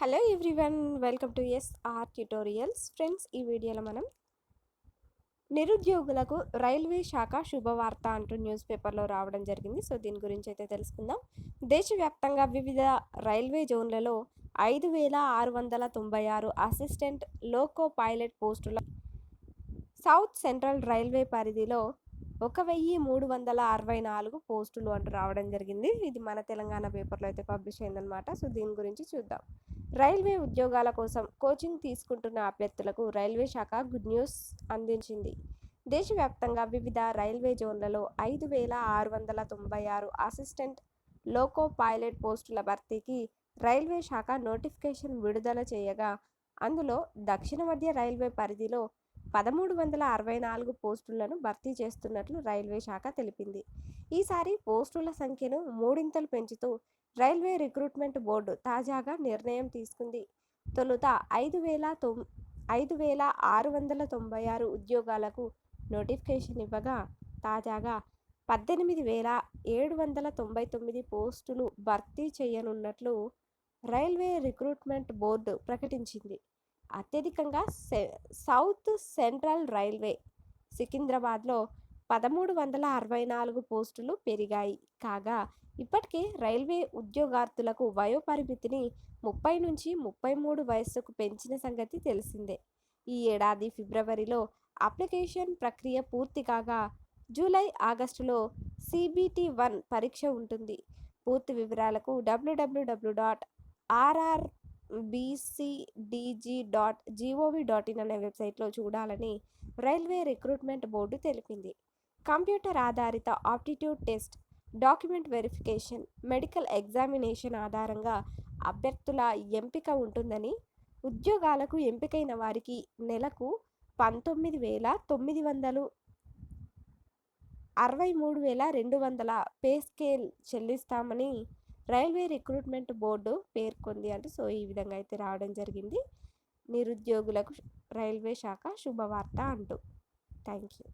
Hello everyone welcome to S R tutorials friends ఈ వీడియోలో మనం నిరుద్యోగులకు రైల్వే శాఖ శుభవార్త అంటూ న్యూస్ పేపర్లో రావడం జరిగింది. సో దీని గురించి అయితే తెలుసుకుందాం. దేశవ్యాప్తంగా వివిధ రైల్వే జోన్లలో ఐదు వేల ఆరు వందల తొంభై ఆరు అసిస్టెంట్ లోకో పైలట్ పోస్టుల సౌత్ సెంట్రల్ రైల్వే పరిధిలో ఒక వెయ్యి మూడు వందల అరవై నాలుగు పోస్టులు అంటూ రావడం జరిగింది. ఇది మన తెలంగాణ పేపర్లో అయితే పబ్లిష్ అయిందనమాట సో దీని గురించి చూద్దాం. రైల్వే ఉద్యోగాల కోసం కోచింగ్ తీసుకుంటున్న అభ్యర్థులకు రైల్వే శాఖ గుడ్ న్యూస్ అందించింది. దేశవ్యాప్తంగా వివిధ రైల్వే జోన్లలో ఐదు వేల ఆరు వందల తొంభై ఆరు అసిస్టెంట్ లోకో పైలట్ పోస్టుల భర్తీకి రైల్వే శాఖ నోటిఫికేషన్ విడుదల చేయగా అందులో దక్షిణ మధ్య రైల్వే పరిధిలో పదమూడు వందల అరవై నాలుగు పోస్టులను భర్తీ చేస్తున్నట్లు రైల్వే శాఖ తెలిపింది. ఈసారి పోస్టుల సంఖ్యను మూడింతలు పెంచుతూ రైల్వే రిక్రూట్మెంట్ బోర్డు తాజాగా నిర్ణయం తీసుకుంది. తొలుత ఐదు వేల తొమ్ ఐదు వేల ఆరు వందల తొంభై ఆరు ఉద్యోగాలకు నోటిఫికేషన్ ఇవ్వగా తాజాగా పద్దెనిమిది వేల ఏడు వందల తొంభై తొమ్మిది పోస్టులు భర్తీ చేయనున్నట్లు రైల్వే రిక్రూట్మెంట్ బోర్డు ప్రకటించింది. అత్యధికంగా సౌత్ సెంట్రల్ రైల్వే సికింద్రాబాద్లో పదమూడు వందల అరవై నాలుగు పోస్టులు పెరిగాయి. కాగా ఇప్పటికే రైల్వే ఉద్యోగార్థులకు వయోపరిమితిని ముప్పై నుంచి ముప్పై మూడు వయస్సుకు పెంచిన సంగతి తెలిసిందే. ఈ ఏడాది ఫిబ్రవరిలో అప్లికేషన్ ప్రక్రియ పూర్తి కాగా జూలై ఆగస్టులో సిబిటి వన్ పరీక్ష ఉంటుంది. పూర్తి వివరాలకు W W W dot R R B C D G dot G O V dot in అనే వెబ్సైట్లో చూడాలని రైల్వే రిక్రూట్మెంట్ బోర్డు తెలిపింది. కంప్యూటర్ ఆధారిత aptitude test document verification medical examination ఆధారంగా అభ్యర్థుల ఎంపిక ఉంటుందని ఉద్యోగాలకు ఎంపికైన వారికి నెలకు పంతొమ్మిది వేల తొమ్మిది వందలు అరవై మూడు వేల రెండు వందల పే స్కేల్ చెల్లిస్తామని రైల్వే రిక్రూట్మెంట్ బోర్డు పేర్కొంది. అంటే సో ఈ విధంగా అయితే రావడం జరిగింది. నిరుద్యోగులకు రైల్వే శాఖ శుభవార్త అంటూ. Thank you